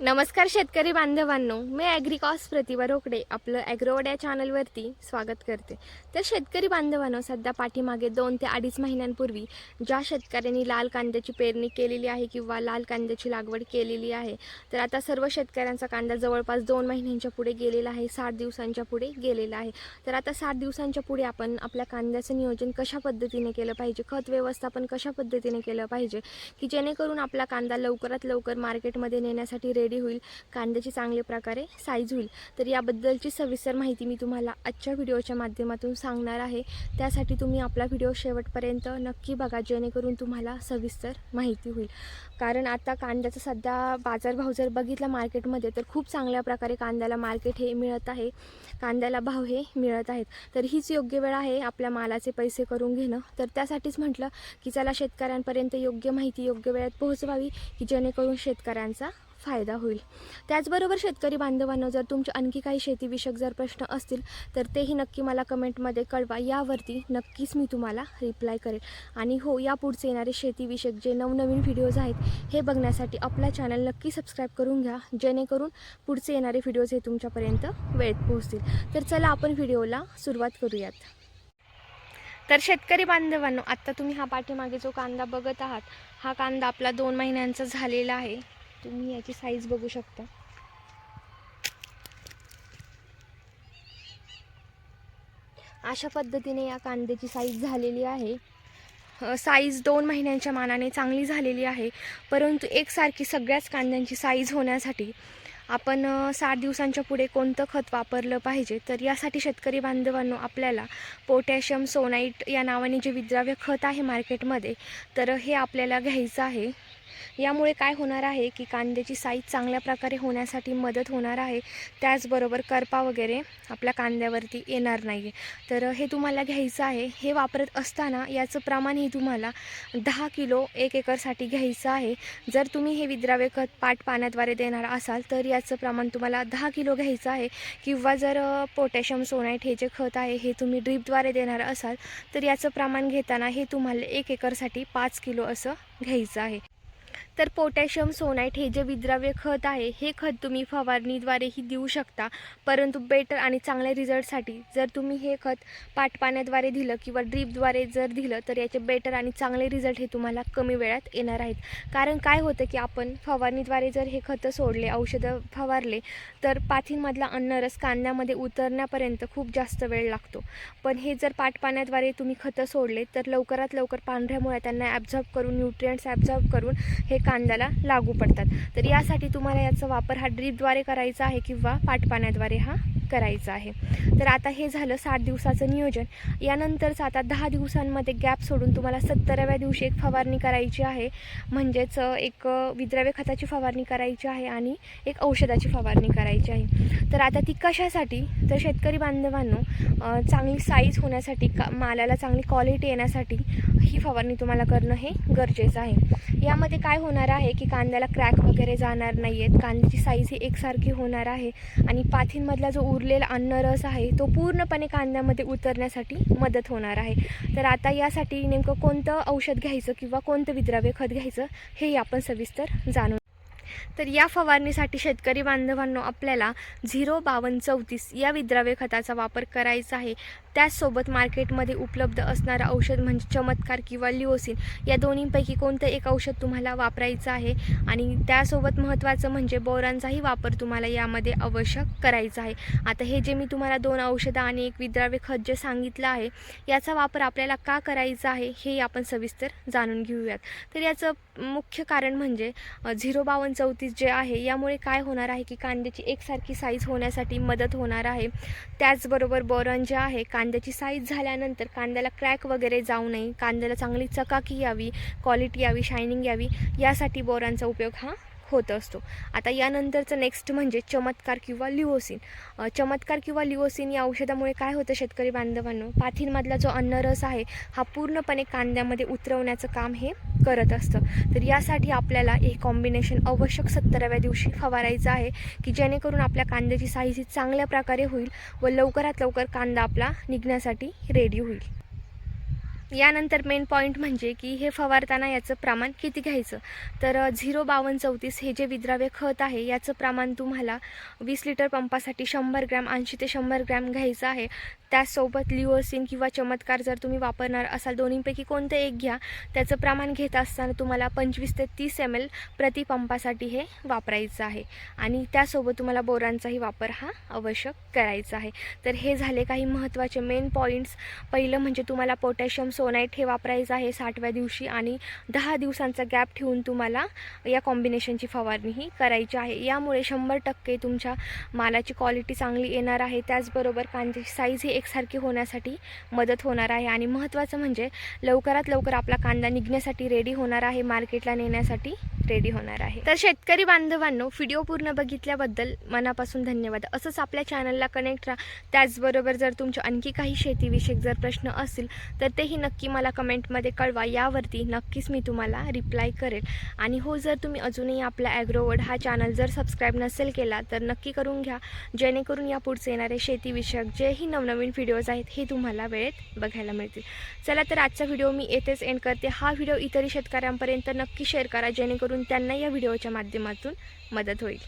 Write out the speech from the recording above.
नमस्कार शेतकरी बांधवांनो मी ॲग्रिकॉस प्रतिभा रोकडे आपलं ॲग्रोवड या चॅनलवरती स्वागत करते. तर शेतकरी बांधवांनो सध्या पाठीमागे दोन ते अडीच महिन्यांपूर्वी ज्या शेतकऱ्यांनी लाल कांद्याची पेरणी केलेली आहे किंवा लाल कांद्याची लागवड केलेली आहे तर आता सर्व शेतकऱ्यांचा कांदा जवळपास दोन महिन्यांच्या पुढे गेलेला आहे साठ दिवसांच्या पुढे गेलेला आहे. तर आता साठ दिवसांच्या पुढे आपण आपल्या कांद्याचं नियोजन कशा पद्धतीने केलं पाहिजे खत व्यवस्थापन कशा पद्धतीने केलं पाहिजे की जेणेकरून आपला कांदा लवकरात लवकर मार्केटमध्ये नेण्यासाठी रेडी होईल कांद्याची चांगल्या प्रकारे साईज होईल. तर याबद्दलची सविस्तर माहिती मी तुम्हाला आजच्या व्हिडिओच्या माध्यमातून सांगणार आहे. त्यासाठी तुम्ही आपला व्हिडिओ शेवटपर्यंत नक्की बघा जेणेकरून तुम्हाला सविस्तर माहिती होईल. कारण आता कांद्याचा सध्या बाजारभाव जर बघितला मार्केटमध्ये तर खूप चांगल्या प्रकारे कांद्याला मार्केट हे मिळत आहे. कांद्याला भाव हे मिळत आहेत. तर हीच योग्य वेळ आहे आपल्या मालाचे पैसे करून घेणं. तर त्यासाठीच म्हटलं की चला शेतकऱ्यांपर्यंत योग्य माहिती योग्य वेळात पोहोचवावी की जेणेकरून शेतकऱ्यांचा फायदा होईल. त्याचबरोबर शेतकरी बांधवांना जर तुमचे आणखी काही शेतीविषयक जर प्रश्न असतील तर तेही नक्की मला कमेंटमध्ये कळवा. यावरती नक्कीच मी तुम्हाला रिप्लाय करेल. आणि हो यापुढचे येणारे शेतीविषयक जे नवनवीन व्हिडिओज आहेत हे बघण्यासाठी आपला चॅनल नक्की सबस्क्राईब करून घ्या. जेणेकरून पुढचे येणारे व्हिडिओज हे तुमच्यापर्यंत वेळेत पोहोचतील. तर चला आपण व्हिडिओला सुरुवात करूयात. तर शेतकरी बांधवांनो आत्ता तुम्ही हा पाठीमागे जो कांदा बघत आहात हा कांदा आपला दोन महिन्यांचा झालेला आहे. तुम्ही याची साईज बघू शकता. अशा पद्धतीने या कांद्याची साईज झालेली आहे. साईज दोन महिन्यांच्या मानाने चांगली झालेली आहे. परंतु एकसारखी सगळ्याच कांद्यांची साईज होण्यासाठी आपण सात दिवसांच्या पुढे कोणतं खत वापरलं पाहिजे? तर यासाठी शेतकरी बांधवांनो आपल्याला पोटॅशियम सोनाईट या नावाने जे विद्राव्य खत आहे मार्केटमध्ये तर हे आपल्याला घ्यायचं आहे. यामुळे काय होणार आहे की कांद्याची साईज चांगल्या प्रकारे होण्यासाठी मदत होणार आहे. त्याचबरोबर करपा वगैरे आपल्या कांद्यावरती येणार नाही आहे तर हे तुम्हाला घ्यायचं आहे. हे वापरत असताना याचं प्रमाणही तुम्हाला दहा किलो एक एकरसाठी घ्यायचं आहे. जर तुम्ही हे विद्राव्य खत पाट पाण्याद्वारे देणार असाल तर याचं प्रमाण तुम्हाला दहा किलो घ्यायचं आहे. किंवा जर पोटॅशियम सोनाईट हे जे खत आहे हे तुम्ही ड्रीपद्वारे देणार असाल तर याचं प्रमाण घेताना हे तुम्हाला एक एकरसाठी पाच किलो असं घ्यायचं आहे. तर पोटॅशियम सोनाईट हे जे विद्राव्य खत आहे हे खत तुम्ही फवारणीद्वारेही देऊ शकता. परंतु बेटर आणि चांगल्या रिझल्टसाठी जर तुम्ही हे खत पाटपाण्याद्वारे दिलं किंवा ड्रीपद्वारे जर दिलं तर याचे बेटर आणि चांगले रिझल्ट हे तुम्हाला कमी वेळात येणार आहेत. कारण काय होतं की आपण फवारणीद्वारे जर हे खतं सोडले औषधं फवारले तर पाथींमधला अन्नरस कांद्यामध्ये उतरण्यापर्यंत खूप जास्त वेळ लागतो. पण हे जर पाटपाण्याद्वारे तुम्ही खतं सोडले तर लवकरात लवकर पांढऱ्यामुळे त्यांना ॲब्झॉर्ब करून न्यूट्रियंट्स ॲब्झॉर्ब करून हे कांद्याला लागू पडतात. तर यासाठी तुम्हाला याचा वापर हा ड्रीपद्वारे करायचा आहे किंवा पाटपाण्याद्वारे हा करायचा आहे. तर आता हे झालं साठ दिवसाचं नियोजन. यानंतरच आता दहा दिवसांमध्ये गॅप सोडून तुम्हाला सत्तराव्या दिवशी एक फवारणी करायची आहे. म्हणजेच एक विद्राव्य खताची फवारणी करायची आहे आणि एक औषधाची फवारणी करायची आहे. तर आता ती कशासाठी? तर शेतकरी बांधवांनो चांगली साईज होण्यासाठी का मालाला चांगली क्वालिटी येण्यासाठी ही फवारणी तुम्हाला करणं हे गरजेचं आहे. यामध्ये काय होणार आहे की कांद्याला क्रॅक वगैरे जाणार नाही आहेत कांद्याची साईज ही एकसारखी होणार आहे आणि पाथींमधला जो उरलेला अन्नरस आहे तो पूर्णपणे कांद्यामध्ये उतरण्यासाठी मदत होणार आहे. तर आता यासाठी नेमकं कोणतं औषध घ्यायचं किंवा कोणतं विद्राव्य खत घ्यायचं हे आपण सविस्तर जाणून तर या फवारणीसाठी शेतकरी बांधवांनो आपल्याला झिरो बावन्न चौतीस या विद्राव्य खताचा वापर करायचा आहे. त्याचसोबत मार्केटमध्ये उपलब्ध असणारं औषध म्हणजे चमत्कार किंवा लिओसिन या दोन्हींपैकी कोणतं एक औषध तुम्हाला वापरायचं आहे? आणि त्यासोबत महत्त्वाचं म्हणजे बोरांचाही वापर तुम्हाला यामध्ये आवश्यक करायचा आहे. आता हे जे मी तुम्हाला दोन औषधं आणि एक विद्राव्य खत जे सांगितलं आहे याचा वापर आपल्याला का करायचा आहे हे आपण सविस्तर जाणून घेऊयात. तर याचं मुख्य कारण म्हणजे झिरो बावन्न चौतीस जे आहे यामुळे काय होणार आहे की कांद्याची एकसारखी साईज होण्यासाठी मदत होणार आहे. त्याचबरोबर बोरन जे आहे का कांद्याची साईज झाल्यानंतर कांद्याला क्रॅक वगैरे जाऊ नये कांद्याला चांगली चकाकी यावी क्वालिटी यावी शायनिंग यावी यासाठी बोरांचा उपयोग हा होत असतो. आता यानंतरचं नेक्स्ट म्हणजे चमत्कार किंवा लिओसिन. चमत्कार किंवा लिओसिन या औषधामुळे काय होतं शेतकरी बांधवांनो? पाथींमधला जो अन्नरस आहे हा पूर्णपणे कांद्यामध्ये उतरवण्याचं काम हे करत असतं. तर यासाठी आपल्याला हे कॉम्बिनेशन आवश्यक सत्तराव्या दिवशी फवारायचं आहे की जेणेकरून आपल्या कांद्याची साईज ही चांगल्या प्रकारे होईल व लवकरात लवकर कांदा आपला निघण्यासाठी रेडी होईल. यानंतर मेन पॉईंट म्हणजे की हे फवारताना याचं प्रमाण किती घ्यायचं? तर झिरो बावन्न चौतीस हे जे विद्राव्य खत आहे याचं प्रमाण तुम्हाला वीस लिटर पंपासाठी शंभर ग्रॅम ऐंशी ते शंभर ग्रॅम घ्यायचं आहे. त्यासोबत लिओसिन किंवा चमत्कार जर तुम्ही वापरणार असाल दोन्हीपैकी कोणतं एक घ्या. त्याचं प्रमाण घेत असताना तुम्हाला पंचवीस ते तीस एम एल प्रति पंपासाठी हे वापरायचं आहे. आणि त्यासोबत तुम्हाला बोरांचाही वापर हा आवश्यक करायचा आहे. तर हे झाले काही महत्त्वाचे मेन पॉईंट्स पहिलं म्हणजे तुम्हाला पोटॅशियम सोनाईट हे वापरायचं आहे साठव्या दिवशी आणि दहा दिवसांचा गॅप ठेवून तुम्हाला या कॉम्बिनेशनची फवारणी ही करायची आहे. यामुळे शंभर टक्के तुमच्या मालाची क्वालिटी चांगली येणार आहे. त्याचबरोबर कांद्याची साईज ही एकसारखी होण्यासाठी मदत होणार आहे. आणि महत्त्वाचं म्हणजे लवकरात लवकर आपला कांदा निघण्यासाठी रेडी होणार आहे. मार्केटला नेण्यासाठी. रेडी होणार आहे. तर शेतकरी बांधवांनो व्हिडिओ पूर्ण बघितल्याबद्दल मनापासून धन्यवाद. असंच आपल्या चॅनलला कनेक्ट राहा. त्याचबरोबर जर तुमचे आणखी काही शेतीविषयक जर प्रश्न असतील तर तेही नक्की मला कमेंटमध्ये कळवा. यावरती नक्कीच मी तुम्हाला रिप्लाय करेल. आणि हो जर तुम्ही अजूनही आपला ॲग्रोवर्ड हा चॅनल जर सबस्क्राईब नसेल केला तर नक्की करून घ्या. जेणेकरून या पुढचे येणारे शेतीविषयक जेही नवनवीन व्हिडिओज आहेत हे तुम्हाला वेळेत बघायला मिळतील. चला तर आजचा व्हिडिओ मी येथेच एंड करते. हा व्हिडिओ इतरही शेतकऱ्यांपर्यंत नक्की शेअर करा. जेणेकरून त्यांना या व्हिडिओच्या माध्यमातून मदत होईल.